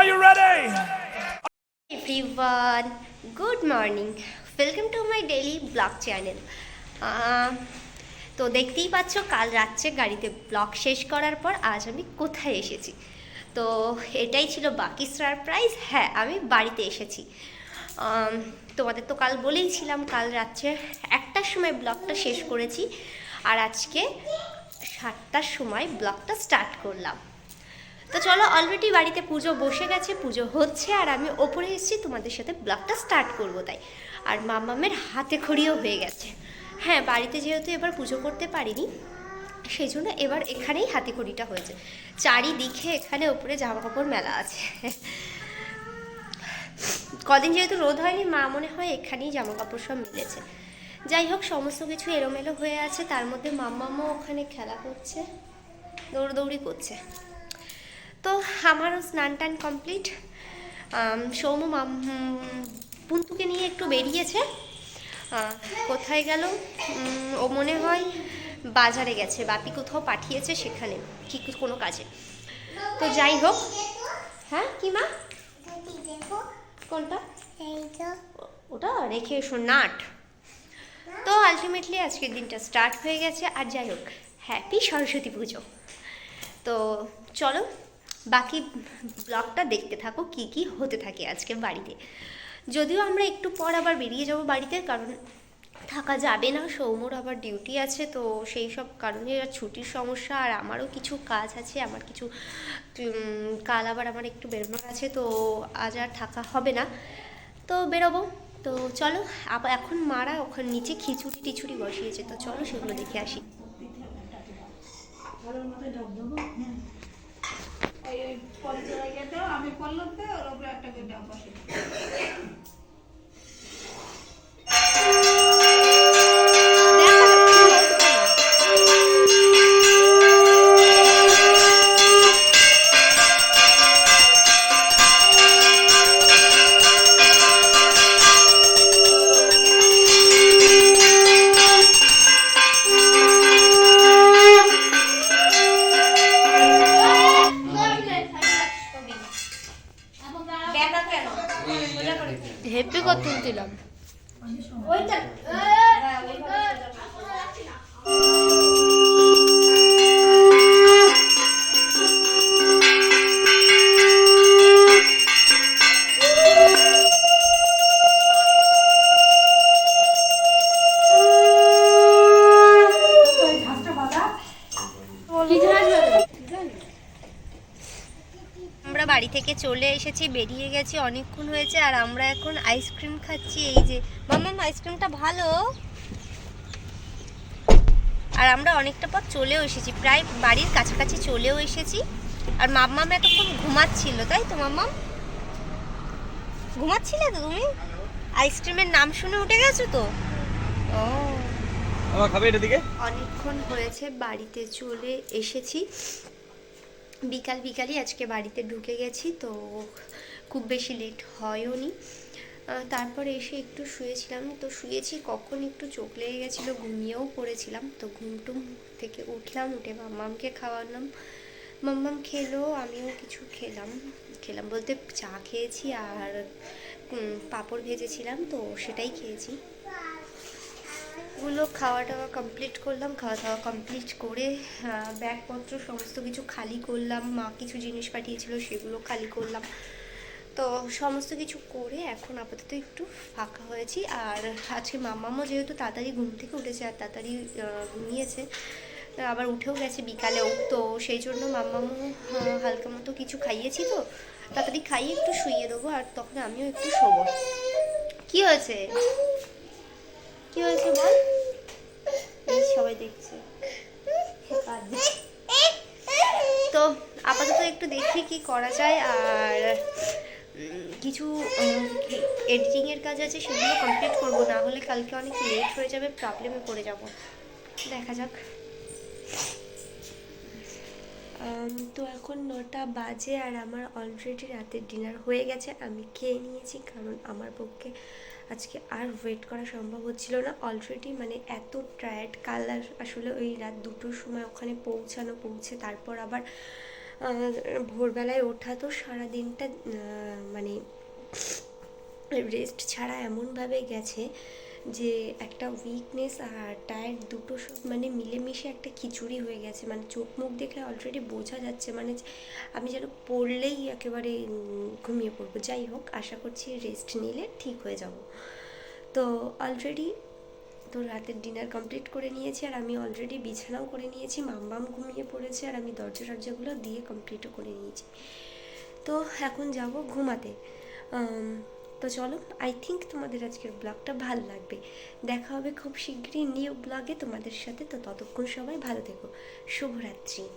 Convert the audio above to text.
Are you ready? Everyone good morning welcome to my daily blog channel তো দেখতেই পাচ্ছ কাল রাত্রে গাড়িতে ব্লগ শেষ করার পর আজ আমি কোথায় এসেছি? তো এটাই ছিল বাকি সারপ্রাইজ হ্যাঁ আমি বাড়িতে এসেছি। আম, তোমাদের তো কাল বলেইছিলাম কাল রাত্রে একটার সময় ব্লগটা শেষ করেছি। আর আজকে সাতটার সময় ব্লগটা স্টার্ট করলাম। তো চলো অলরেডি বাড়িতে পুজো বসে গেছে, পুজো হচ্ছে, আর আমি ওপরে এসেছি, তোমাদের সাথে ব্লগটা স্টার্ট করব তাই। আর মামামের হাতে খড়িও হয়ে গেছে। হ্যাঁ বাড়িতে যেহেতু এবার পুজো করতে পারিনি, সেই জন্য এবার এখানেই হাতে খড়িটা হয়েছে। চারিদিকে এখানে ওপরে জামা কাপড় মেলা আছে। কদিন যেহেতু রোদ হয়নি, মা মনে হয় এখানেই জামা কাপড় সব মিলেছে। যাই হোক, সমস্ত কিছু এলোমেলো হয়ে আছে, তার মধ্যে মাম্মামও ওখানে খেলা করছে, দৌড়দৌড়ি করছে। তো আমারও স্নান টান কমপ্লিট সৌম পুন্তুকে নিয়ে একটু বেরিয়েছে। কোথায় গেল? ও মনে হয় বাজারে গেছে, বাপি কোথাও পাঠিয়েছে সেখানে, কি কোনো কাজে। তো যাই হোক। হ্যাঁ কি মা? কোনটা? ওটা রেখে এসো, নাট। তো আলটিমেটলি আজকের দিনটা স্টার্ট হয়ে গেছে, আর যাই হোক হ্যাপি সরস্বতী পুজো। তো চলো বাকি ব্লগটা দেখতে থাকো, কি কি হতে থাকে আজকে বাড়িতে। যদিও আমরা একটু পর আবার বেরিয়ে যাব বাড়িতে, কারণ থাকা যাবে না, সৌমর আবার ডিউটি আছে, তো সেই সব কারণে আর ছুটির সমস্যা, আর আমারও কিছু কাজ আছে, আমার কিছু কাল আবার আমার একটু বেরোনোর আছে, তো আজ আর থাকা হবে না। তো বেরোবো, তো চলো আবার এখন মারা ওখানে নিচে খিচুড়ি টিচুড়ি বসিয়েছে, তো চলো সেগুলো দেখে আসি। ওই পরে চলে জায়গাটাও আমি পড়লামতে ওর উপরে একটা করে ডাব বসে। হেপি কত তুলছিলাম। আমরা থেকে চলে এসেছি বেরিয়ে গেছি অনেকক্ষণ হয়েছে আর আমরা এখন আইসক্রিম খাচ্ছি। এই যে মামাম আইসক্রিমটা ভালো? আর আমরা অনেকটা পথ চলেও এসেছি প্রায় বাড়ির কাছাকাছি চলেও এসেছি। আর মাম্মাম এতক্ষণ ঘুমাচ্ছিল তাই তো মাম্মাম? ঘুমাচ্ছিলে তো তুমি? আইসক্রিমের নাম শুনে উঠে গেছো তো? ও। খাবে এটা দিকে? অনেকক্ষণ হয়েছে বাড়িতে চলে এসেছি। বিকাল বিকালই আজকে বাড়িতে ঢুকে গেছি, তো খুব বেশি লেট হয়ও নি। তারপরে এসে একটু শুয়েছিলাম, তো শুয়েছি, কখন একটু চোখ লেগে গেছিল, ঘুমিয়েও পড়েছিলাম, তো ঘুমটুম থেকে উঠলাম, উঠে মাম্মামকে খাওয়ালাম। মাম্মাম খেলো, আমিও কিছু খেলাম খেলাম বলতে চা খেয়েছি আর পাঁপড় ভেজেছিলাম, তো সেটাই খেয়েছি। গুলো খাওয়া টাওয়া কমপ্লিট করলাম খাওয়া দাওয়া কমপ্লিট করে ব্যাগপত্র সমস্ত কিছু খালি করলাম মা কিছু জিনিস পাঠিয়েছিল সেগুলো খালি করলাম। তো সমস্ত কিছু করে এখন আপাতত একটু ফাঁকা হয়েছি। আর আজকে মামামও যেহেতু তাড়াতাড়ি ঘুম থেকে উঠেছে আর তাড়াতাড়ি ঘুমিয়েছে আবার উঠেও গেছে বিকালেও। তো সেই জন্য মাম্মামও আহ, হালকা মতো কিছু খাইয়েছি তো তাড়াতাড়ি খাইয়ে একটু শুইয়ে দেবো আর তখন আমিও একটু শোবো। কি হয়েছে? কি হয়েছে বল? সবাই দেখছে। তো আপাতত একটু দেখি কি করা যায়, আর কিছু এডিটিং এর কাজ আছে সেগুলো কমপ্লিট করব, না হলে কালকে অনেক লেট হয়ে যাবে প্রবলেমে পড়ে যাব। দেখা যাক। তো এখন নটা বাজে আর আমার অলরেডি রাতের ডিনার হয়ে গেছে, আমি খেয়ে নিয়েছি, কারণ আমার পক্ষে আজকে আর ওয়েট করা সম্ভব হচ্ছিল না। অলরেডি মানে এত টায়ার্ড কাল আসলে ওই রাত দুটোর সময় ওখানে পৌঁছানো, পৌঁছে তারপর আবার ভোরবেলায় ওঠা। তো সারাদিনটা মানে রেস্ট ছাড়া এমনভাবে গেছে যে একটা উইকনেস আর টায়ার্ড দুটো সব মানে মিলেমিশে একটা খিচুড়ি হয়ে গেছে। মানে চোখ মুখ দেখলে অলরেডি বোঝা যাচ্ছে। মানে আমি যেন পড়লেই একেবারে ঘুমিয়ে পড়ব। যাই হোক, আশা করছি রেস্ট নিলে ঠিক হয়ে যাব। তো অলরেডি তো রাতের ডিনার কমপ্লিট করে নিয়েছি আর আমি অলরেডি বিছানাও করে নিয়েছি। মাম্মাম ঘুমিয়ে পড়েছে আর আমি দরজা টরজাগুলো দিয়ে কমপ্লিটও করে নিয়েছি। তো এখন যাব ঘুমাতে। তো চলো আই থিঙ্ক তোমাদের আজকের ব্লগটা ভালো লাগবে। দেখা হবে খুব শীঘ্রই নিউ ব্লগে তোমাদের সাথে। তো ততক্ষণ সবাই ভালো থেকো। শুভরাত্রি।